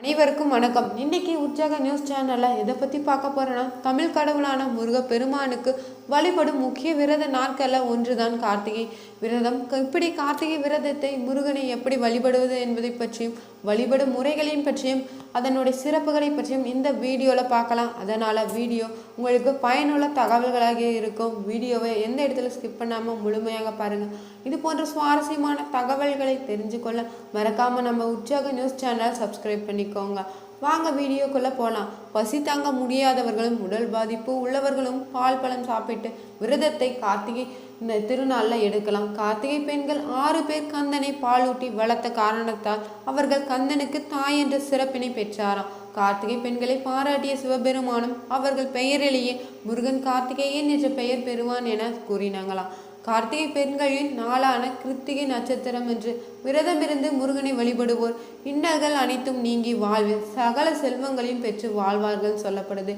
அனைவருக்கும் வணக்கம். இன்னைக்கு உற்சாக நியூஸ் சேனலில் எதை பற்றி பார்க்க போறோன்னா தமிழ் கடவுளான முருக பெருமானுக்கு வழிபடும் முக்கிய விரத நாட்களில் ஒன்றுதான் கார்த்திகை. விரதம். இப்படி கார்த்திகை விரதத்தை முருகனை எப்படி வழிபடுவது என்பதை பற்றியும் வழிபடும் முறைகளையும் பற்றியும் அதனுடைய சிறப்புகளை பற்றியும் இந்த வீடியோவில் பார்க்கலாம். அதனால் வீடியோ உங்களுக்கு பயனுள்ள தகவல்களாக இருக்கும். வீடியோவை எந்த இடத்துல ஸ்கிப் பண்ணாமல் முழுமையாக பாருங்கள் இது போன்ற சுவாரஸ்யமான தகவல்களை தெரிஞ்சுக்கொள்ள மறக்காமல் நம்ம உற்சாக நியூஸ் சேனல் சப்ஸ்கிரைப் பண்ணிக்கோங்க. வாங்க வீடியோக்குள்ளே போகலாம் பசி தாங்க முடியாதவர்களும் உடல் பாதிப்பு உள்ளவர்களும் பால் பழம் சாப்பிட்டு விரதத்தை கார்த்திகை இந்த திருநாளில் எடுக்கலாம். கார்த்திகை பெண்கள் ஆறு பேர் கந்தனை பாலூட்டி வளர்த்த காரணத்தால் அவர்கள் கந்தனுக்கு தாய் என்ற சிறப்பினை பெற்றாராம். கார்த்திகை பெண்களை பாராட்டிய சிவபெருமானும் அவர்கள் பெயரிலேயே முருகன் கார்த்திகேயன் என்ற பெயர் பெறுவான் என கூறினாங்களாம். கார்த்திகை பெண்களின் நாளான கிருத்திகை நட்சத்திரம் என்று விரதமிருந்து முருகனை வழிபடுவோர். இன்னல்கள் அனைத்தும் நீங்கி வாழ்வில் சகல செல்வங்களையும் பெற்று வாழ்வார்கள் சொல்லப்படுது.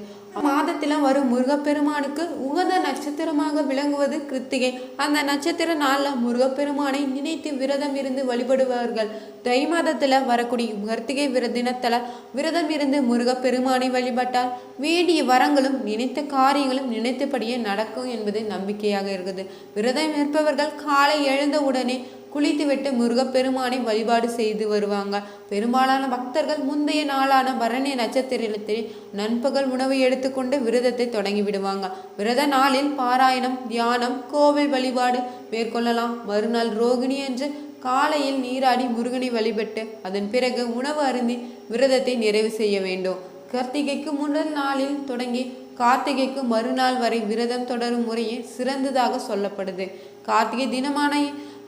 மாதத்தில் வரும் முருகப்பெருமானுக்கு உகந்த நட்சத்திரமாக விளங்குவது கிருத்திகை. அந்த நட்சத்திர நாளில் முருகப்பெருமானை நினைத்து விரதம் இருந்து வழிபடுவார்கள் தை மாதத்தில் வரக்கூடிய கார்த்திகை விர தினத்தில் விரதம் இருந்து முருகப்பெருமானை வழிபட்டால் வேண்டிய வரங்களும் நினைத்த காரியங்களும் நினைத்தபடியே நடக்கும் என்பது நம்பிக்கையாக இருக்குது. விரதம் இருப்பவர்கள் காலை எழுந்த உடனே குளித்துவிட்டு முருகப்பெருமானை வழிபாடு செய்து வருவாங்க. பெரும்பாலான பக்தர்கள் முந்தைய நாளான பரணி நட்சத்திரத்தில் நண்பகல் உணவு எடுத்துக்கொண்டு விரதத்தை தொடங்கி விடுவாங்க. விரத நாளில் பாராயணம் தியானம் கோவில் வழிபாடு மேற்கொள்ளலாம். மறுநாள் ரோகிணி என்று காலையில் நீராடி முருகனை வழிபட்டு அதன் பிறகு உணவு அருந்தி விரதத்தை நிறைவு செய்ய வேண்டும். கார்த்திகைக்கு முதல் நாளில் தொடங்கி கார்த்திகைக்கு மறுநாள் வரை விரதம் தொடரும் முறையே சிறந்ததாக சொல்லப்படுது. கார்த்திகை தினமான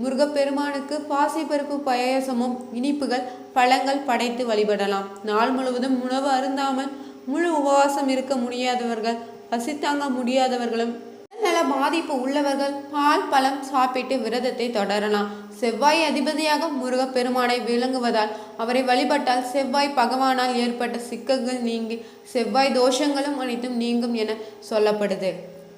முருகப்பெருமானுக்கு பாசிப்பருப்பு பாயாசமும் இனிப்புகள் பழங்கள் படைத்து வழிபடலாம். நாள் முழுவதும் உணவு அருந்தாமல் முழு உபவாசம் இருக்க முடியாதவர்கள் பசித்தாங்க முடியாதவர்களும் நல பாதிப்பு உள்ளவர்கள் பால் பழம் சாப்பிட்டு விரதத்தை தொடரலாம். செவ்வாய் அதிபதியாக முருகப்பெருமானை விளங்குவதால் அவரை வழிபட்டால் செவ்வாய் பகவானால் ஏற்பட்ட சிக்கல்கள் நீங்கி செவ்வாய் தோஷங்களும் அனைத்தும் நீங்கும் என சொல்லப்படுது.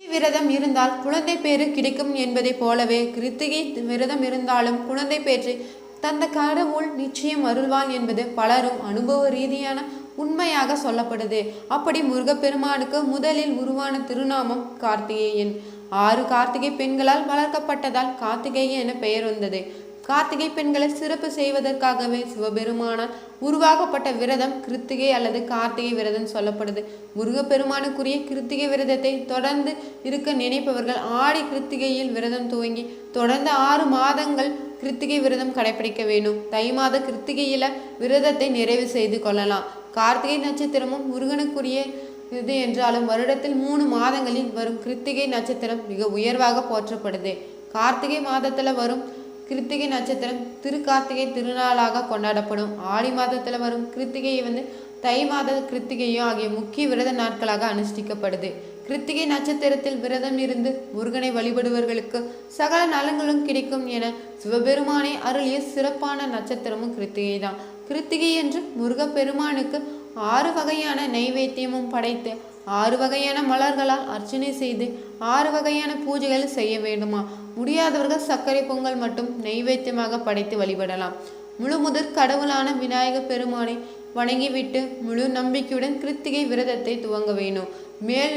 விரதம் இருந்தால் குழந்தை பேறு கிடைக்கும் என்பதைப் போலவே கிருத்திகை விரதம் இருந்தாலும் குழந்தை பேற்று தந்த கடவுள் நிச்சயம் அருள்வான் என்பது பலரும் அனுபவ ரீதியான உண்மையாக சொல்லப்படுது. அப்படி முருகப்பெருமானுக்கு முதலில் உருவான திருநாமம் கார்த்திகேயன். ஆறு கார்த்திகை பெண்களால் வளர்க்கப்பட்டதால் கார்த்திகேயன் என பெயர் வந்தது. கார்த்திகை பெண்களை சிறப்பு செய்வதற்காகவே சிவபெருமானால் உருவாக்கப்பட்ட விரதம் கிருத்திகை அல்லது கார்த்திகை விரதம் சொல்லப்படுது. முருகப்பெருமானுக்குரிய கிருத்திகை விரதத்தை தொடர்ந்து இருக்க நினைப்பவர்கள் ஆடி கிருத்திகையில் விரதம் துவங்கி தொடர்ந்து ஆறு மாதங்கள் கிருத்திகை விரதம் கடைபிடிக்க வேண்டும். தை மாத கிருத்திகையில விரதத்தை நிறைவு செய்து கொள்ளலாம். கார்த்திகை நட்சத்திரமும் முருகனுக்குரிய இது என்றாலும் வருடத்தில் மூணு மாதங்களில் வரும் கிருத்திகை நட்சத்திரம் மிக உயர்வாக போற்றப்படுது. கார்த்திகை மாதத்தில் வரும் கிருத்திகை நட்சத்திரம் திருக்கார்த்திகை திருநாளாக கொண்டாடப்படும். ஆடி மாதத்தில் வரும் கிருத்திகையை வந்து தை மாத கிருத்திகையும் ஆகிய முக்கிய விரத நாட்களாக அனுஷ்டிக்கப்படுது. கிருத்திகை நட்சத்திரத்தில் விரதம் இருந்து முருகனை வழிபடுவர்களுக்கு சகல நலங்களும் கிடைக்கும் என சிவபெருமானை அருளிய சிறப்பான நட்சத்திரமும் கிருத்திகை தான். கிருத்திகை என்று முருகப்பெருமானுக்கு ஆறு வகையான நைவேத்தியமும் படைத்து ஆறு வகையான மலர்களால் அர்ச்சனை செய்து ஆறு வகையான பூஜைகள் செய்ய வேண்டுமா? முடியாதவர்கள் சர்க்கரை பொங்கல் மட்டும் நைவேத்தியமாக படைத்து வழிபடலாம். முழு முதற் கடவுளான விநாயகர் பெருமானை வணங்கிவிட்டு முழு நம்பிக்கையுடன் கிருத்திகை விரதத்தை துவங்க வேணும். மேல்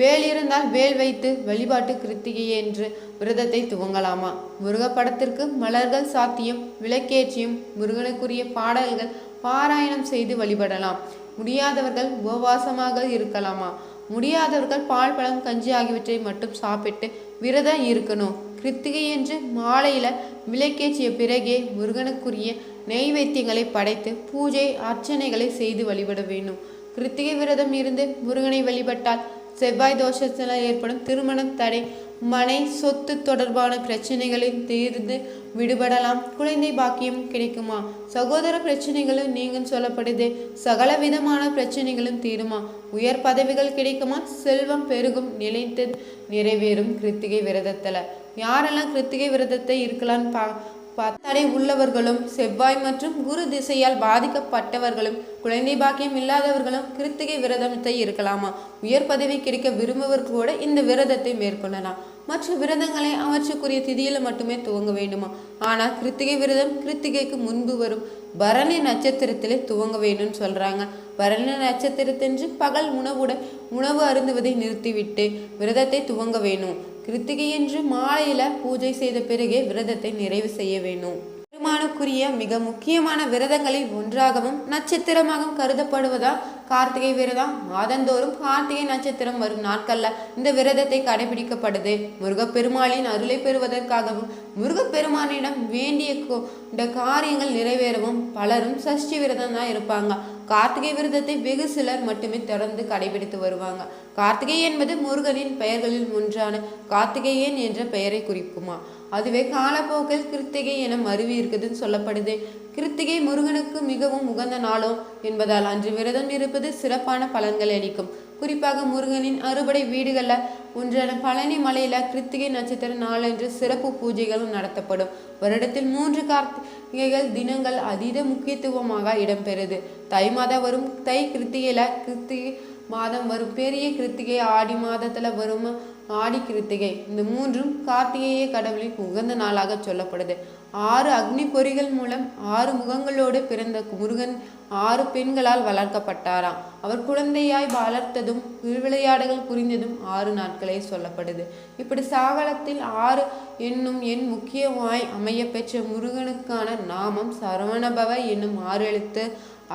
வேல் இருந்தால் வேல் வைத்து வழிபாட்டு கிருத்திகை என்று விரதத்தை துவங்கலாமா? முருகப்படத்திற்கு மலர்கள் சாத்தியம் விளக்கேற்றியும் முருகனுக்குரிய பாடல்கள் பாராயணம் செய்து வழிபடலாம். முடியாதவர்கள் உபவாசமாக இருக்கலாமா? முடியாதவர்கள் பால் பழம் கஞ்சி ஆகியவற்றை மட்டும் சாப்பிட்டு விரதம் இருக்கணும். கிருத்திகை என்று மாலையில விளக்கேற்றிய பிறகே முருகனுக்குரிய நெய்வேத்தியங்களை படைத்து பூஜை அர்ச்சனைகளை செய்து வழிபட வேண்டும். கிருத்திகை விரதம் இருந்து முருகனை வழிபட்டால் செவ்வாய் தோஷத்தினால் ஏற்படும் திருமணம் தடை மனை சொத்து தொடர்பான பிரச்சனைகளில் தீர்ந்து விடுபடலாம். குழந்தை பாக்கியம் கிடைக்குமா? சகோதர பிரச்சனைகளும் நீங்கள் சொல்லப்படுது. சகல விதமான பிரச்சனைகளும் தீருமா? உயர் பதவிகள் கிடைக்குமா? செல்வம் பெருகும் நிலைத்து நிறைவேறும் கிருத்திகை விரதத்தில். யாரெல்லாம் கிருத்திகை விரதத்தை இருக்கலாம்னு பா தடை உள்ளவர்களும் செவ்வாய் மற்றும் குரு திசையால் பாதிக்கப்பட்டவர்களும் குழந்தை பாக்கியம் இல்லாதவர்களும் கிருத்திகை விரதத்தை இருக்கலாமா? உயர் பதவி கிடைக்க விரும்புவர் கூட இந்த விரதத்தை மேற்கொள்ளலாம். மற்ற விரதங்களை அவற்றுக்குரிய திதியில் மட்டுமே துவங்க வேண்டுமா? ஆனால் கிருத்திகை விரதம் கிருத்திகைக்கு முன்பு வரும். பரணி நட்சத்திரத்திலே துவங்க வேண்டும்னு சொல்றாங்க. பரணி நட்சத்திரத்தன்று பகல் உணவுடன் உணவு அருந்துவதை நிறுத்திவிட்டு விரதத்தை துவங்க வேணும். கிருத்திகையன்று மாலையில பூஜை செய்த பிறகே விரதத்தை நிறைவு செய்ய வேணும். பெருமானுக்குரிய மிக முக்கியமான விரதங்களில் ஒன்றாகவும் நட்சத்திரமாகவும் கருதப்படுவதால் கார்த்திகை விரதம். மாதந்தோறும் கார்த்திகை நட்சத்திரம் வரும் நாட்கள்ல இந்த விரதத்தை கடைபிடிக்கப்படுது. முருகப்பெருமாளின் அருளை பெறுவதற்காகவும் முருகப்பெருமானிடம் வேண்டிய கொண்ட காரியங்கள் நிறைவேறவும் பலரும் சஷ்டி விரதம் தான் இருப்பாங்க. கார்த்திகை விரதத்தை வெகு சிலர் மட்டுமே தொடர்ந்து கடைபிடித்து வருவாங்க. கார்த்திகை என்பது முருகனின் பெயர்களில் ஒன்றான கார்த்திகேயன் என்ற பெயரை குறிக்குமா. அதுவே காலப்போக்கில் கிருத்திகை என மருவி இருக்குதுன்னு சொல்லப்படுது. கிருத்திகை முருகனுக்கு மிகவும் உகந்த நாளும் என்பதால் அன்று விரதம் இருப்பது சிறப்பான பலன்களை அளிக்கும். குறிப்பாக முருகனின் அறுபடை வீடுகளில் ஒன்றான பழனி மலையில் கிருத்திகை நட்சத்திர நாளன்று சிறப்பு பூஜைகளும் நடத்தப்படும். வருடத்தில் மூன்று கார்த்தி கார்த்திகைகள் தினங்கள் அதீத முக்கியத்துவமாக இடம்பெறுது. தை மாதம் வரும் தை கிருத்திகையில் கிருத்திகை மாதம் வரும் பெரிய கிருத்திகை ஆடி மாதத்தில் வரும் ஆடி கிருத்திகை. இந்த மூன்றும் கார்த்திகேய கடவுளின் உகந்த நாளாக சொல்லப்படுது. ஆறு அக்னி பொறிகள் மூலம் ஆறு முகங்களோடு பிறந்த முருகன் ஆறு பெண்களால் வளர்க்கப்பட்டாராம். அவர் குழந்தையாய் வளர்த்ததும் விளையாடுகள் புரிந்ததும் ஆறு நாட்களே சொல்லப்படுது. இப்படி சாகலத்தில் ஆறு என்னும் எண் முக்கியமாய் அமைய பெற்ற முருகனுக்கான நாமம் சரவணபவ என்னும் ஆறு எழுத்து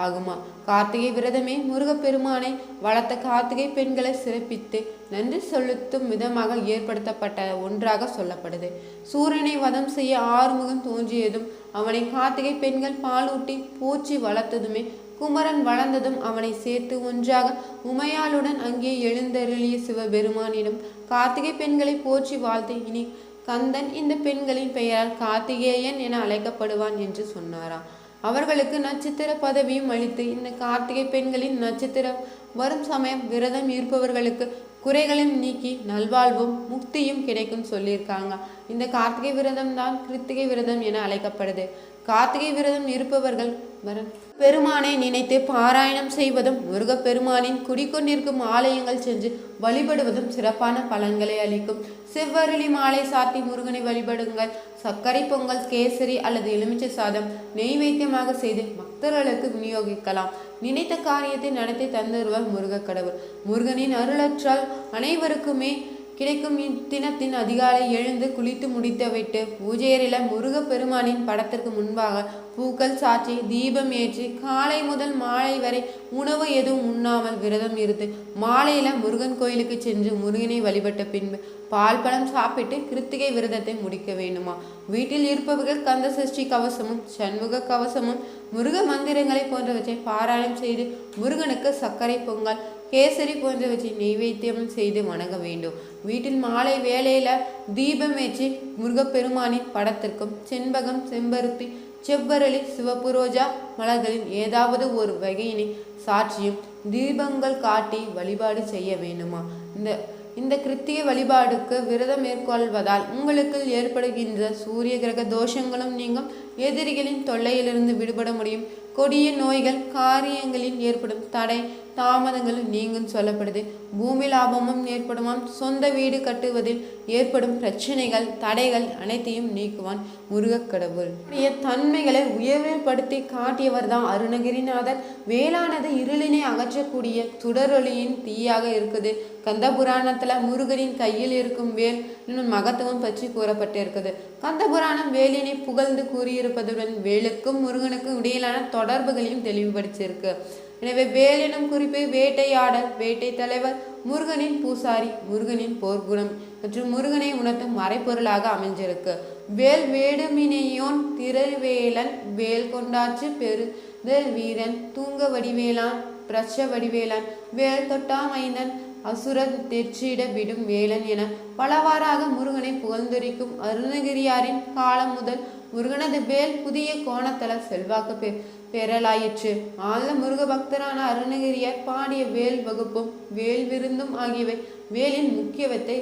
ஆகுமா? கார்த்திகை விரதமே முருகப்பெருமானை வளர்த்த கார்த்திகை பெண்களை சிறப்பித்து நன்றி செலுத்தும் விதமாக ஏற்படுத்தப்பட்ட ஒன்றாக சொல்லப்படுது. சூரியனை வதம் செய்ய ஆறுமுகம் தோன்றியதும் அவனை கார்த்திகை பெண்கள் பாலூட்டி பூச்சி வளர்த்ததுமே குமரன் வளர்ந்ததும் அவனை சேர்த்து ஒன்றாக உமையாளுடன் அங்கே எழுந்தருளிய சிவபெருமானிடம் கார்த்திகை பெண்களை போற்றி வாழ்த்து. இனி கந்தன் இந்த பெண்களின் பெயரால் கார்த்திகேயன் என அழைக்கப்படுவான் என்று சொன்னாராம். அவர்களுக்கு நட்சத்திர பதவியும் அளித்து இந்த கார்த்திகை பெண்களின் நட்சத்திரம் வரும் சமயம் விரதம் இருப்பவர்களுக்கு குறைகளையும் நீக்கி நல்வாழ்வும் முக்தியும் கிடைக்கும் சொல்லியிருக்காங்க. இந்த கார்த்திகை விரதம் தான் கிருத்திகை விரதம் என அழைக்கப்படுது. கார்த்திகை விரதம் இருப்பவர்கள் வரன் பெருமானை நினைத்து பாராயணம் செய்வதும் முருகப்பெருமானின் குடிக்கொண்டிருக்கும் ஆலயங்கள் சென்று வழிபடுவதும் சிறப்பான பலன்களை அளிக்கும். செவ்வருளி மாலை சாத்தி முருகனை வழிபடுங்கள். சர்க்கரை பொங்கல் கேசரி அல்லது எலுமிச்சை சாதம் நெய்வேத்தியமாக செய்து பக்தர்களுக்கு விநியோகிக்கலாம். நினைத்த காரியத்தை நடத்தி தந்துருவார் முருகக் கடவுள் முருகனின் அருளற்றால் அனைவருக்குமே கிடைக்கும் இத்தினத்தின் அதிகாலை எழுந்து குளித்து முடித்துவிட்டு பூஜையரில முருகப் பெருமானின் படத்திற்கு முன்பாக பூக்கள் சாற்றி தீபம் ஏற்றி காலை முதல் மாலை வரை உணவு எதுவும் உண்ணாமல் விரதம் இருந்து மாலையில முருகன் கோயிலுக்கு சென்று முருகனை வழிபட்ட பின்பு பால் பழம் சாப்பிட்டு கிருத்திகை விரதத்தை முடிக்க வேண்டுமா? வீட்டில் இருப்பவர்கள் கந்த சஷ்டி கவசமும் சண்முக கவசமும் முருக மந்திரங்களை போன்றவற்றை பாராயணம் செய்து முருகனுக்கு சர்க்கரை பொங்கல் கேசரி போன்றவற்றை நெய்வேத்தியம் செய்து வணங்க வேண்டும். வீட்டில் மாலை வேலையில் தீபம் ஏற்றி முருகப்பெருமானின் படத்திற்கும் செண்பகம் செம்பருத்தி செவ்வரளி சிவப்பு ரோஜா மலர்களின் ஏதாவது ஒரு வகையினை சாட்சியும் தீபங்கள் காட்டி வழிபாடு செய்ய வேண்டுமா? இந்த இந்த கிருத்திய வழிபாடுக்கு விரதம் மேற்கொள்வதால் உங்களுக்கு ஏற்படுகின்ற சூரிய கிரக தோஷங்களும் நீங்கும். எதிரிகளின் தொல்லையிலிருந்து விடுபட முடியும். கொடிய நோய்கள் காரியங்களில் ஏற்படும் தடை தாமதங்களும் நீங்கும் சொல்லப்படுது. பூமி லாபமும் ஏற்படுமாம். சொந்த வீடு கட்டுவதில் ஏற்படும் பிரச்சனைகள் தடைகள் அனைத்தையும் நீக்குவான் முருகக்கடவுள். தன்மைகளை உயர்வுபடுத்தி காட்டியவர் தான் அருணகிரிநாதர். வேளானது இருளினை அகற்றக்கூடிய சுடரொளியின் தீயாக இருக்குது. கந்த புராணத்துல முருகனின் கையில் இருக்கும் வேல் இன்னும் மகத்துவம் பற்றி கூறப்பட்டிருக்குது. கந்த புராணம் வேலினை புகழ்ந்து கூறியிருப்பதுடன் வேலுக்கும் முருகனுக்கும் இடையிலான தொடர்புகளையும் தெளிவுபடுத்தியிருக்கு. எனவே வேல் எனும் குறிப்பு வேட்டையாடல் வேட்டை தலைவர் முருகனின் பூசாரி முருகனின் போர்க்குணம் மற்றும் முருகனை உணர்த்தும் மறைப்பொருளாக அமைஞ்சிருக்கு. வேல் வேடுமினையோன் திரவேலன் வேல் கொண்டாற்று பெருதல் வீரன் தூங்க வடிவேலான் பிரச்ச வடிவேலன் வேல் தொட்டாமைந்தன் அசுர தெற்றிட விடும் வேலன் என பலவாறாக முருகனை புகழ்ந்துரைக்கும் அருணகிரியாரின் காலம் முதல் முருகனது வேல் புதிய கோணத்தல செல்வாக்கு பெ பெறலாயிற்று. ஆழ்ந்த முருக பக்தரான அருணகிரியார் பாடிய வேல் வகுப்பும் வேல் விருந்தும் ஆகியவை வேலின் முக்கியவத்தை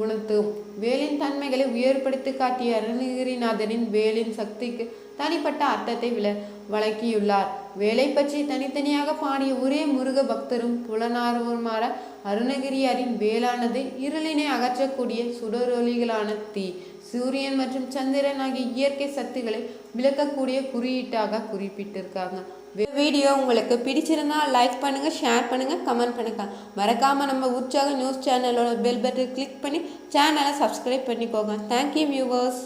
உணர்த்தும். வேலின் தன்மைகளை உயர்படுத்தி காட்டிய அருணகிரிநாதனின் வேலின் சக்திக்கு தனிப்பட்ட அர்த்தத்தை விள வழங்கியுள்ளார். வேலை பற்றி தனித்தனியாக பாடிய ஒரே முருக பக்தரும் புலனார்வருமான அருணகிரியாரின் வேளானது இருளினை அகற்றக்கூடிய சுடரொலிகளான தீ சூரியன் மற்றும் சந்திரன் ஆகிய இயற்கை சத்துக்களை விளக்கக்கூடிய குறியீட்டாக குறிப்பிட்டிருக்காங்க. வீடியோ உங்களுக்கு பிடிச்சிருந்தா லைக் பண்ணுங்க ஷேர் பண்ணுங்க கமெண்ட் பண்ணுங்க. மறக்காம நம்ம உற்சாக நியூஸ் சேனலோட பெல் பட்டன் கிளிக் பண்ணி சேனலை சப்ஸ்கிரைப் பண்ணிக்கோங்க. Thank you viewers